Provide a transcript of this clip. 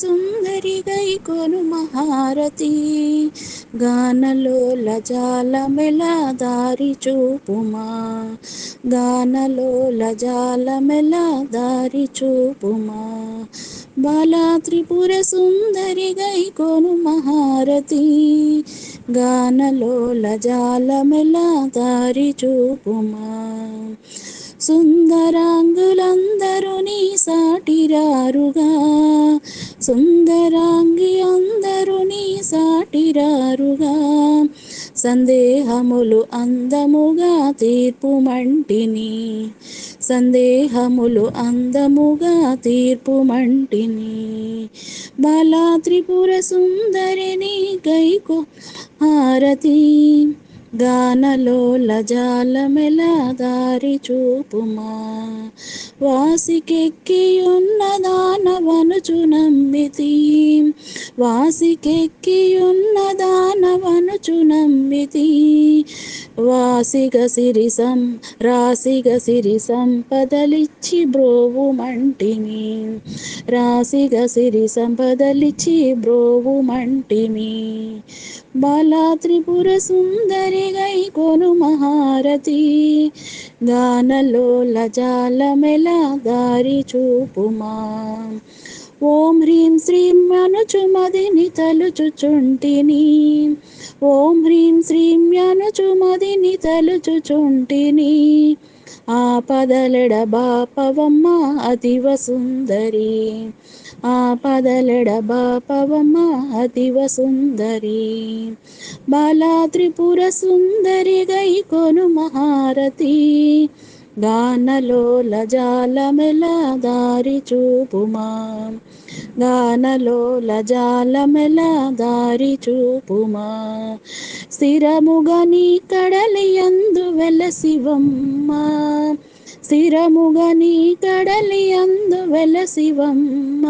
సుందరిగై కొను మహారతి. గానలోల జాలమెల దారి చూపుమా. గానలోల జాలమెల దారి చూపుమా. బాలా త్రిపుర సుందరిగై కొను మహారతి. గానలోల జాలమెల దారి చూపుమా. సుందరాంగులందరూ నీ సాటిరారుగా. సుందరాంగి అందరు నీ సాటిరారుగా. సందేహములు అందముగా తీర్పు మంటిని సందేహములు అందముగా తీర్పు మంటిని బాలా త్రిపుర సుందరిని గైకో హారతి. గానలోల జాలమెల దారి చూపుమా. వాసికెక్కియున్న దానవనుచు నమ్మితి. వాసికెక్కియున్న దానవనుచు నమ్మితి. వాసిగ సిరి సం రాసిగ సిరి సంపదలిచ్చి బ్రోవు మంటిమి. రాసిగ సిరి సంపదలిచ్చి బ్రోవు మంటిమి. బాలా త్రిపుర సుందరి గై కొను మహారతి గానలోల జాలమెల దారి చూపుమా. ఓం హ్రీం శ్రీం అనుచు మదిని తలుచుచుంటిని. ఓం హ్రీం శ్రీం యనచుమదిని తలుచుచుంటిని. ఆపదలెడ బాపవమ్మ అతివ సుందరి ఆపదలెడ బాపవమ్మ అతివ సుందరి బాలా త్రిపుర సుందరి గై కొను మహారతి. గానలోల జాలమెల దారి చూపుమా. గానలోల జాలమెల దారి చూపుమా. స్థిరముగా నీ కడలి అందు వెలసివమ్మ స్థిరముగా నీ కడలి అందు వెలసివమ్మ